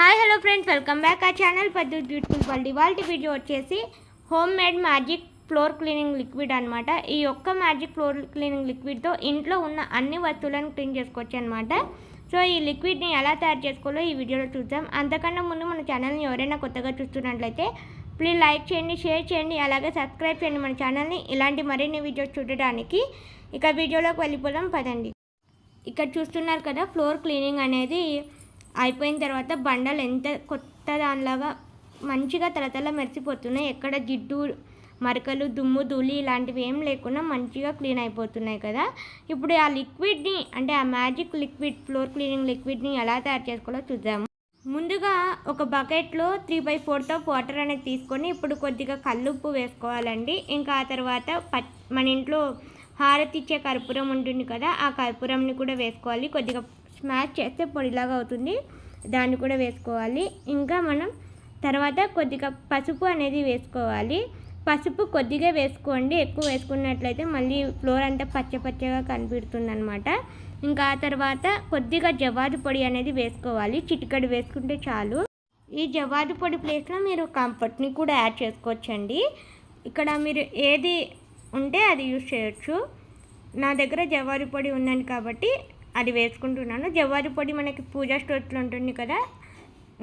Hi hello friends welcome back. ఆ channel పెద్ద beautiful world. ఇవాళ వీడియో వచ్చేసి home made magic floor cleaning liquid అనమాట ఈ ఒక్క మ్యాజిక్ ఫ్లోర్ క్లీనింగ్ లిక్విడ్తో ఇంట్లో ఉన్న అన్ని వస్తువులను క్లీన్ చేసుకోవచ్చు అనమాట సో ఈ లిక్విడ్ని ఎలా తయారు చేసుకోవాలో ఈ వీడియోలో చూద్దాం. అంతకన్నా ముందు మన ఛానల్ని ఎవరైనా కొత్తగా చూస్తున్నట్లయితే ప్లీజ్ లైక్ చేయండి షేర్ చేయండి అలాగే సబ్స్క్రైబ్ చేయండి మన ఛానల్ని. ఇలాంటి మరిన్ని వీడియోస్ చూడడానికి ఇక వీడియోలోకి వెళ్ళిపోదాం పదండి. ఇక్కడ చూస్తున్నారు కదా ఫ్లోర్ క్లీనింగ్ అనేది అయిపోయిన తర్వాత బండలు ఎంత కొత్త దానిలాగా మంచిగా తలతల మెరిసిపోతున్నాయి. ఎక్కడ జిడ్డు మరకలు దుమ్ము ధూళి ఇలాంటివి ఏం లేకుండా మంచిగా క్లీన్ అయిపోతున్నాయి కదా. ఇప్పుడు ఆ లిక్విడ్ని అంటే ఆ మ్యాజిక్ లిక్విడ్ ఫ్లోర్ క్లీనింగ్ లిక్విడ్ని ఎలా తయారు చేసుకోవాలో చూద్దాము. ముందుగా ఒక బకెట్లో three by fourth of water అనేది తీసుకొని ఇప్పుడు కొద్దిగా కల్లుప్పు వేసుకోవాలండి. ఇంకా ఆ తర్వాత మన ఇంట్లో హారతి ఇచ్చే కర్పూరం ఉంటుంది కదా ఆ కర్పూరంని కూడా వేసుకోవాలి. కొద్దిగా స్మాష్ చేస్తే పొడిలాగా అవుతుంది. దాన్ని కూడా వేసుకోవాలి. ఇంకా మనం తర్వాత కొద్దిగా పసుపు అనేది వేసుకోవాలి. పసుపు కొద్దిగా వేసుకోండి. ఎక్కువ వేసుకున్నట్లయితే మళ్ళీ ఫ్లోర్ అంతా పచ్చ పచ్చగా కనిపిస్తుంది అనమాట ఇంకా ఆ తర్వాత కొద్దిగా జవాదు పొడి అనేది వేసుకోవాలి. చిటికడు వేసుకుంటే చాలు. ఈ జవాదు పొడి ప్లేస్లో మీరు కంఫర్ట్ని కూడా యాడ్ చేసుకోవచ్చండి. ఇక్కడ మీరు ఏది ఉంటే అది యూజ్ చేయొచ్చు. నా దగ్గర జవాదు పొడి ఉందని కాబట్టి అది వేసుకుంటున్నాను. జవ్వారి పొడి మనకి పూజా స్టోర్స్లో ఉంటుంది కదా.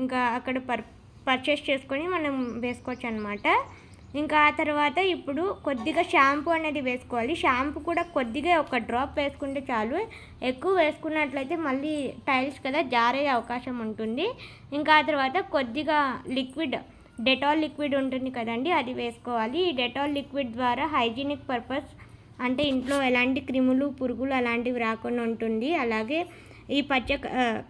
ఇంకా అక్కడ పర్ పర్చేస్ చేసుకొని మనం వేసుకోవచ్చు అనమాట ఇంకా ఆ తర్వాత ఇప్పుడు కొద్దిగా షాంపూ అనేది వేసుకోవాలి. షాంపూ కూడా కొద్దిగా ఒక డ్రాప్ వేసుకుంటే చాలు. ఎక్కువ వేసుకున్నట్లయితే మళ్ళీ టైల్స్ కదా జారే అవకాశం ఉంటుంది. ఇంకా ఆ తర్వాత కొద్దిగా లిక్విడ్ డెటాల్ లిక్విడ్ ఉంటుంది కదండి అది వేసుకోవాలి. ఈ డెటాల్ లిక్విడ్ ద్వారా హైజీనిక్ పర్పస్ అంటే ఇంట్లో ఎలాంటి క్రిములు పురుగులు అలాంటివి రాకుండా ఉంటుంది. అలాగే ఈ పచ్చ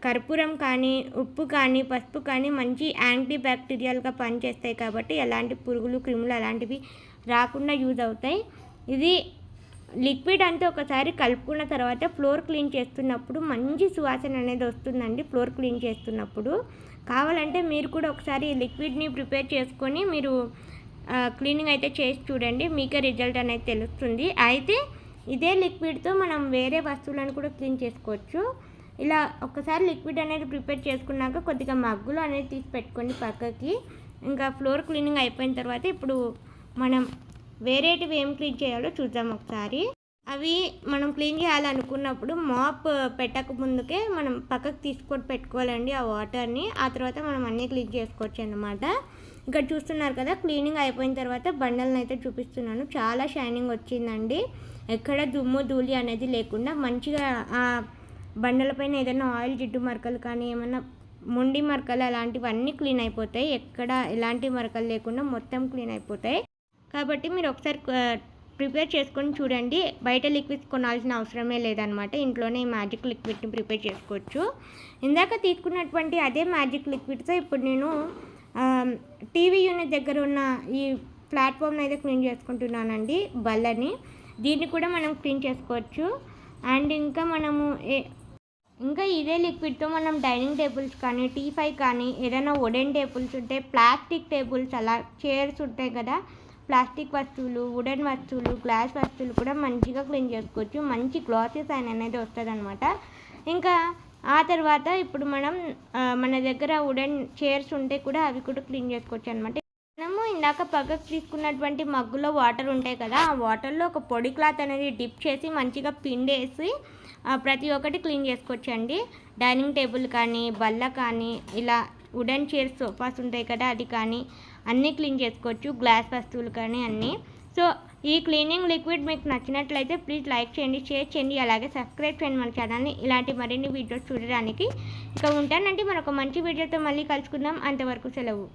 కర్పూరం కానీ ఉప్పు కానీ పసుపు కానీ మంచి యాంటీ బ్యాక్టీరియల్గా పనిచేస్తాయి కాబట్టి ఎలాంటి పురుగులు క్రిములు అలాంటివి రాకుండా యూజ్ అవుతాయి. ఇది లిక్విడ్ అంతా ఒకసారి కలుపుకున్న తర్వాత ఫ్లోర్ క్లీన్ చేస్తున్నప్పుడు మంచి సువాసన అనేది వస్తుందండి ఫ్లోర్ క్లీన్ చేస్తున్నప్పుడు. కావాలంటే మీరు కూడా ఒకసారి ఈ లిక్విడ్ని ప్రిపేర్ చేసుకొని మీరు క్లీనింగ్ అయితే చేసి చూడండి మీకే రిజల్ట్ అనేది తెలుస్తుంది. అయితే ఇదే లిక్విడ్తో మనం వేరే వస్తువులను కూడా క్లీన్ చేసుకోవచ్చు. ఇలా ఒకసారి లిక్విడ్ అనేది ప్రిపేర్ చేసుకున్నాక కొద్దిగా మగ్గులు అనేది తీసి పెట్టుకోండి పక్కకి. ఇంకా ఫ్లోర్ క్లీనింగ్ అయిపోయిన తర్వాత ఇప్పుడు మనం వేరేటివి ఏం క్లీన్ చేయాలో చూద్దాం ఒకసారి. అవి మనం క్లీన్ చేయాలనుకున్నప్పుడు మాప్ పెట్టక ముందుకే మనం పక్కకు తీసుకొని పెట్టుకోవాలండి ఆ వాటర్ని ఆ తర్వాత మనం అన్నీ క్లీన్ చేసుకోవచ్చు అన్నమాట. ఇక్కడ చూస్తున్నారు కదా క్లీనింగ్ అయిపోయిన తర్వాత బండలను అయితే చూపిస్తున్నాను. చాలా షైనింగ్ వచ్చిందండి. ఎక్కడ దుమ్ము ధూళి అనేది లేకుండా మంచిగా ఆ బండలపైన ఏదైనా ఆయిల్ జిడ్డు మరకలు కానీ ఏమైనా ముండి మరకలు అలాంటివన్నీ క్లీన్ అయిపోతాయి. ఎక్కడ ఎలాంటి మరకలు లేకుండా మొత్తం క్లీన్ అయిపోతాయి. కాబట్టి మీరు ఒకసారి ప్రిపేర్ చేసుకొని చూడండి. బయట లిక్విడ్స్ కొనాల్సిన అవసరమే లేదనమాట. ఇంట్లోనే ఈ మ్యాజిక్ లిక్విడ్ని ప్రిపేర్ చేసుకోవచ్చు. ఇందాక తీసుకున్నటువంటి అదే మ్యాజిక్ లిక్విడ్తో ఇప్పుడు నేను టీవీ యూనిట్ దగ్గర ఉన్న ఈ ప్లాట్ఫామ్ని అయితే క్లీన్ చేసుకుంటున్నానండి బల్లని. దీన్ని కూడా మనం క్లీన్ చేసుకోవచ్చు. అండ్ ఇంకా మనము ఏ ఇంకా ఇదే లిక్విడ్తో మనం డైనింగ్ టేబుల్స్ కానీ టీ ఫైవ్ కానీ ఏదైనా వుడెన్ టేబుల్స్ ఉంటే ప్లాస్టిక్ టేబుల్స్ అలా చైర్స్ ఉంటాయి కదా ప్లాస్టిక్ వస్తువులు వుడెన్ వస్తువులు గ్లాస్ వస్తువులు కూడా మంచిగా క్లీన్ చేసుకోవచ్చు. మంచి గ్లాసెస్ అయిన అనేది వస్తుంది అనమాట ఇంకా ఆ తర్వాత ఇప్పుడు మనం మన దగ్గర వుడెన్ చైర్స్ ఉంటే కూడా అవి కూడా క్లీన్ చేసుకోవచ్చు అనమాట మనము ఇందాక పక్కకు తీసుకున్నటువంటి మగ్గులో వాటర్ ఉంటాయి కదా ఆ వాటర్లో ఒక పొడి క్లాత్ అనేది డిప్ చేసి మంచిగా పిండేసి ప్రతి ఒక్కటి క్లీన్ చేసుకోవచ్చండి. డైనింగ్ టేబుల్ కానీ బల్ల కానీ ఇలా వుడెన్ చైర్స్ సోఫాస్ ఉంటాయి కదా అది కానీ అన్నీ క్లీన్ చేసుకోవచ్చు గ్లాస్ వస్తువులు కానీ అన్నీ. సో ఈ క్లీనింగ్ లిక్విడ్ మీకు నచ్చినట్లయితే ప్లీజ్ లైక్ చేయండి షేర్ చేయండి అలాగే సబ్స్క్రైబ్ చేయండి మన ఛానల్ని. ఇలాంటి మరిన్ని వీడియోస్ చూడడానికి ఇక ఉంటానంటే మరొక మంచి వీడియోతో మళ్ళీ కలుసుకుందాం. అంతవరకు సెలవు.